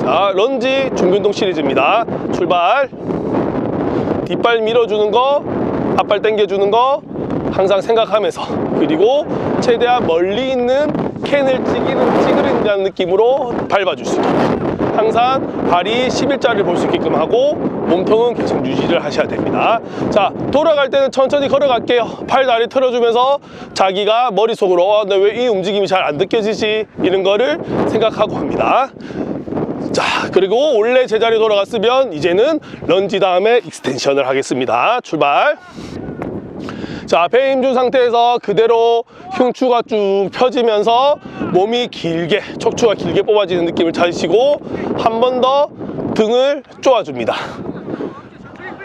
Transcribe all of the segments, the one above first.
자, 런지 운동 시리즈입니다. 출발. 뒷발 밀어주는 거, 앞발 당겨주는 거 항상 생각하면서 그리고 최대한 멀리 있는 캔을 찌기는 찌그린다는 느낌으로 밟아줄 수 있게 항상 발이 11자를 볼 수 있게끔 하고 몸통은 계속 유지를 하셔야 됩니다. 자, 돌아갈 때는 천천히 걸어갈게요. 팔, 다리 틀어주면서 자기가 머릿속으로 어, 왜이 움직임이 잘 안 느껴지지? 이런 거를 생각하고 합니다. 자 그리고 원래 제자리 돌아갔으면 이제는 런지 다음에 익스텐션을 하겠습니다 출발 자 배에 힘준 상태에서 그대로 흉추가 쭉 펴지면서 몸이 길게 척추가 길게 뽑아지는 느낌을 찾으시고 한 번 더 등을 쪼아줍니다.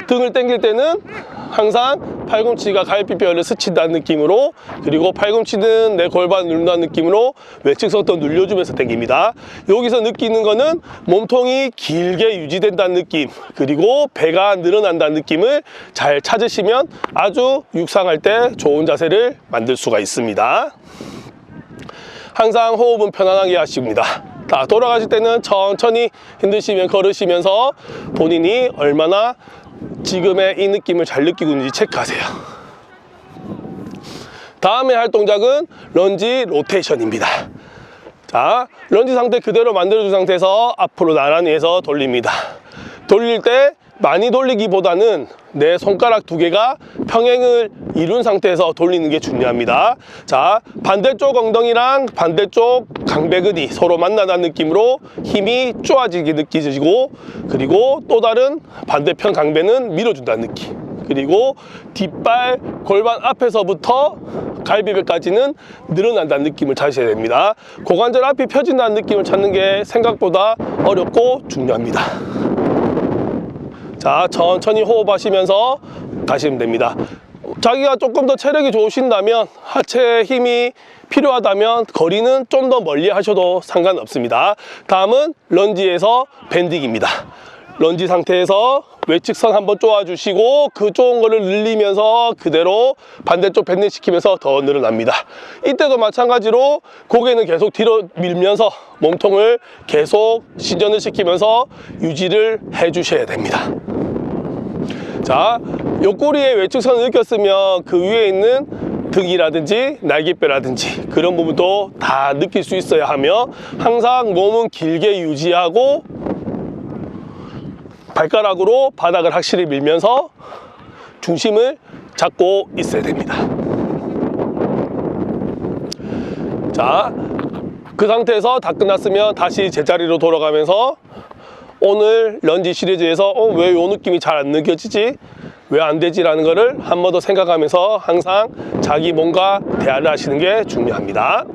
등을 당길 때는 항상 팔꿈치가 갈비뼈를 스친다는 느낌으로 그리고 팔꿈치는 내 골반을 누른다는 느낌으로 외측선도 눌려주면서 당깁니다. 여기서 느끼는 거는 몸통이 길게 유지된다는 느낌 그리고 배가 늘어난다는 느낌을 잘 찾으시면 아주 육상할 때 좋은 자세를 만들 수가 있습니다. 항상 호흡은 편안하게 하십니다. 자, 돌아가실 때는 천천히 힘드시면 걸으시면서 본인이 얼마나 지금의 이 느낌을 잘 느끼고 있는지 체크하세요. 다음에 할 동작은 런지 로테이션입니다. 자, 런지 상태 그대로 만들어준 상태에서 앞으로 나란히 해서 돌립니다. 돌릴 때 많이 돌리기보다는 내 손가락 두 개가 평행을 이룬 상태에서 돌리는 게 중요합니다. 자, 반대쪽 엉덩이랑 반대쪽 강배근이 서로 만나는 느낌으로 힘이 쪼아지게 느껴지고 그리고 또 다른 반대편 강배는 밀어준다는 느낌. 그리고 뒷발 골반 앞에서부터 갈비뼈까지는 늘어난다는 느낌을 찾으셔야 됩니다. 고관절 앞이 펴진다는 느낌을 찾는 게 생각보다 어렵고 중요합니다. 자, 천천히 호흡하시면서 가시면 됩니다. 자기가 조금 더 체력이 좋으신다면 하체에 힘이 필요하다면 거리는 좀 더 멀리 하셔도 상관없습니다. 다음은 런지에서 밴딩입니다. 런지 상태에서 외측선 한번 쪼아주시고 그 좋은 거를 늘리면서 그대로 반대쪽 밴딩 시키면서 더 늘어납니다. 이때도 마찬가지로 고개는 계속 뒤로 밀면서 몸통을 계속 신전을 시키면서 유지를 해주셔야 됩니다. 자, 옆구리에 외측선을 느꼈으면 그 위에 있는 등이라든지 날개뼈라든지 그런 부분도 다 느낄 수 있어야 하며 항상 몸은 길게 유지하고 발가락으로 바닥을 확실히 밀면서 중심을 잡고 있어야 됩니다. 자, 그 상태에서 다 끝났으면 다시 제자리로 돌아가면서 오늘 런지 시리즈에서 어, 왜 요 느낌이 잘 안 느껴지지? 왜 안 되지 라는 거를 한 번 더 생각하면서 항상 자기 몸과 대화를 하시는 게 중요합니다.